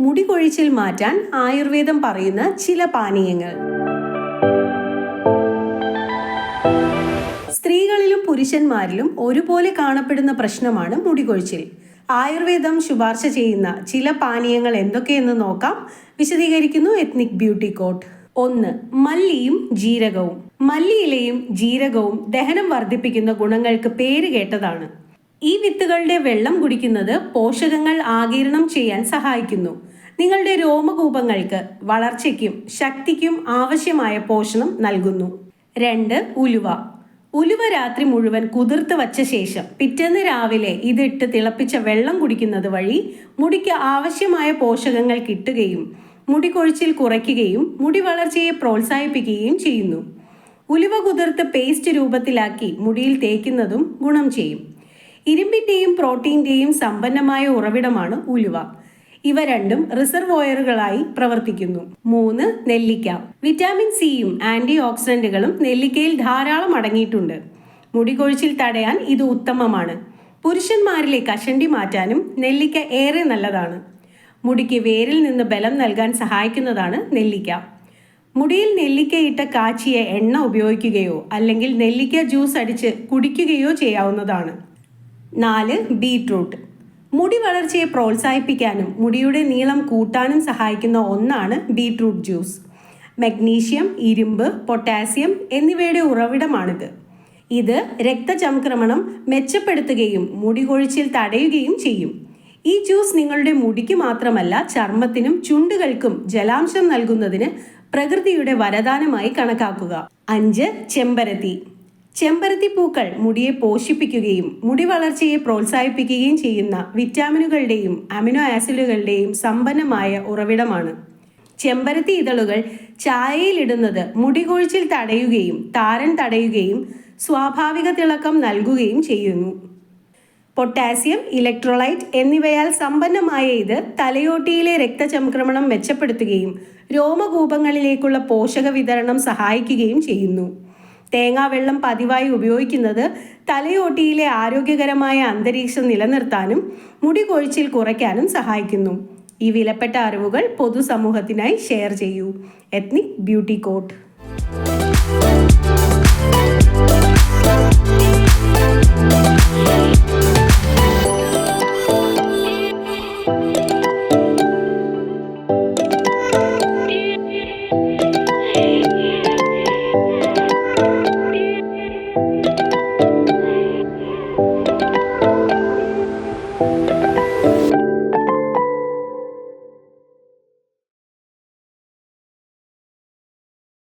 മുടി കൊഴിച്ചിൽ മാറ്റാൻ ആയുർവേദം പറയുന്ന ചില പാനീയങ്ങൾ. സ്ത്രീകളിലും പുരുഷന്മാരിലും ഒരുപോലെ കാണപ്പെടുന്ന പ്രശ്നമാണ് മുടി കൊഴിച്ചിൽ ആയുർവേദം ശുപാർശ ചെയ്യുന്ന ചില പാനീയങ്ങൾ എന്തൊക്കെയെന്ന് നോക്കാം. വിശദീകരിക്കുന്നു എത്നിക് ബ്യൂട്ടി കോട്ട് ഒന്ന് മല്ലിയും ജീരകവും. മല്ലിയിലയും ജീരകവും ദഹനം വർദ്ധിപ്പിക്കുന്ന ഗുണങ്ങൾക്ക് പേര് കേട്ടതാണ്. ഈ വിത്തുകളുടെ വെള്ളം കുടിക്കുന്നത് പോഷകങ്ങൾ ആകിരണം ചെയ്യാൻ സഹായിക്കുന്നു. നിങ്ങളുടെ രോമകൂപങ്ങൾക്ക് വളർച്ചയ്ക്കും ശക്തിക്കും ആവശ്യമായ പോഷണം നൽകുന്നു. രണ്ട് ഉലുവ. ഉലുവ രാത്രി മുഴുവൻ കുതിർത്ത് വച്ച ശേഷം പിറ്റേന്ന് രാവിലെ ഇതിട്ട് തിളപ്പിച്ച വെള്ളം കുടിക്കുന്നത് വഴി മുടിക്ക് ആവശ്യമായ പോഷകങ്ങൾ കിട്ടുകയും മുടി കൊഴിച്ചിൽ കുറയ്ക്കുകയും മുടി വളർച്ചയെ പ്രോത്സാഹിപ്പിക്കുകയും ചെയ്യുന്നു. ഉലുവ കുതിർത്ത് പേസ്റ്റ് രൂപത്തിലാക്കി മുടിയിൽ തേക്കുന്നതും ഗുണം ചെയ്യും. ഇരുമ്പിന്റെയും പ്രോട്ടീന്റെയും സമ്പന്നമായ ഉറവിടമാണ് ഉലുവ. ഇവ രണ്ടും റിസർവോയറുകളായി പ്രവർത്തിക്കുന്നു. മൂന്ന് നെല്ലിക്ക. വിറ്റാമിൻ സിയും ആന്റി ഓക്സിഡന്റുകളും നെല്ലിക്കയിൽ ധാരാളം അടങ്ങിയിട്ടുണ്ട്. മുടി കൊഴിച്ചിൽ തടയാൻ ഇത് ഉത്തമമാണ്. പുരുഷന്മാരിലെ കഷണ്ടി മാറ്റാനും നെല്ലിക്ക ഏറെ നല്ലതാണ്. മുടിക്ക് വേരിൽ നിന്ന് ബലം നൽകാൻ സഹായിക്കുന്നതാണ് നെല്ലിക്ക. മുടിയിൽ നെല്ലിക്കയിട്ട കാച്ചിയ എണ്ണ ഉപയോഗിക്കുകയോ അല്ലെങ്കിൽ നെല്ലിക്ക ജ്യൂസ് അടിച്ച് കുടിക്കുകയോ ചെയ്യാവുന്നതാണ്. നാല് ബീട്രൂട്ട്. മുടി വളർച്ചയെ പ്രോത്സാഹിപ്പിക്കാനും മുടിയുടെ നീളം കൂട്ടാനും സഹായിക്കുന്ന ഒന്നാണ് ബീട്രൂട്ട് ജ്യൂസ്. മഗ്നീഷ്യം ഇരുമ്പ് പൊട്ടാസ്യം എന്നിവയുടെ ഉറവിടമാണിത്. ഇത് രക്തചംക്രമണം മെച്ചപ്പെടുത്തുകയും മുടി കൊഴിച്ചിൽ തടയുകയും ചെയ്യും. ഈ ജ്യൂസ് നിങ്ങളുടെ മുടിക്ക് മാത്രമല്ല ചർമ്മത്തിനും ചുണ്ടുകൾക്കും ജലാംശം നൽകുന്നതിന് പ്രകൃതിയുടെ വരദാനമായി കണക്കാക്കുക. അഞ്ച് ചെമ്പരത്തി. ചെമ്പരത്തി പൂക്കൾ മുടിയെ പോഷിപ്പിക്കുകയും മുടി വളർച്ചയെ പ്രോത്സാഹിപ്പിക്കുകയും ചെയ്യുന്ന വിറ്റാമിനുകളുടെയും അമിനോ ആസിഡുകളുടെയും സമ്പന്നമായ ഉറവിടമാണ്. ചെമ്പരത്തി ഇതളുകൾ ചായയിലിടുന്നത് മുടി കൊഴിച്ചിൽ തടയുകയും താരൻ തടയുകയും സ്വാഭാവിക തിളക്കം നൽകുകയും ചെയ്യുന്നു. പൊട്ടാസ്യം ഇലക്ട്രോലൈറ്റ് എന്നിവയാൽ സമ്പന്നമായ ഇത് തലയോട്ടിയിലെ രക്തചംക്രമണം മെച്ചപ്പെടുത്തുകയും രോമകൂപങ്ങളിലേക്കുള്ള പോഷക വിതരണം സഹായിക്കുകയും ചെയ്യുന്നു. തേങ്ങാവെള്ളം പതിവായി ഉപയോഗിക്കുന്നത് തലയോട്ടിയിലെ ആരോഗ്യകരമായ അന്തരീക്ഷം നിലനിർത്താനും മുടി കൊഴിച്ചിൽ കുറയ്ക്കാനും സഹായിക്കുന്നു. ഈ വിലപ്പെട്ട അറിവുകൾ പൊതുസമൂഹത്തിനായി ഷെയർ ചെയ്യൂ. Ethnic beauty coat.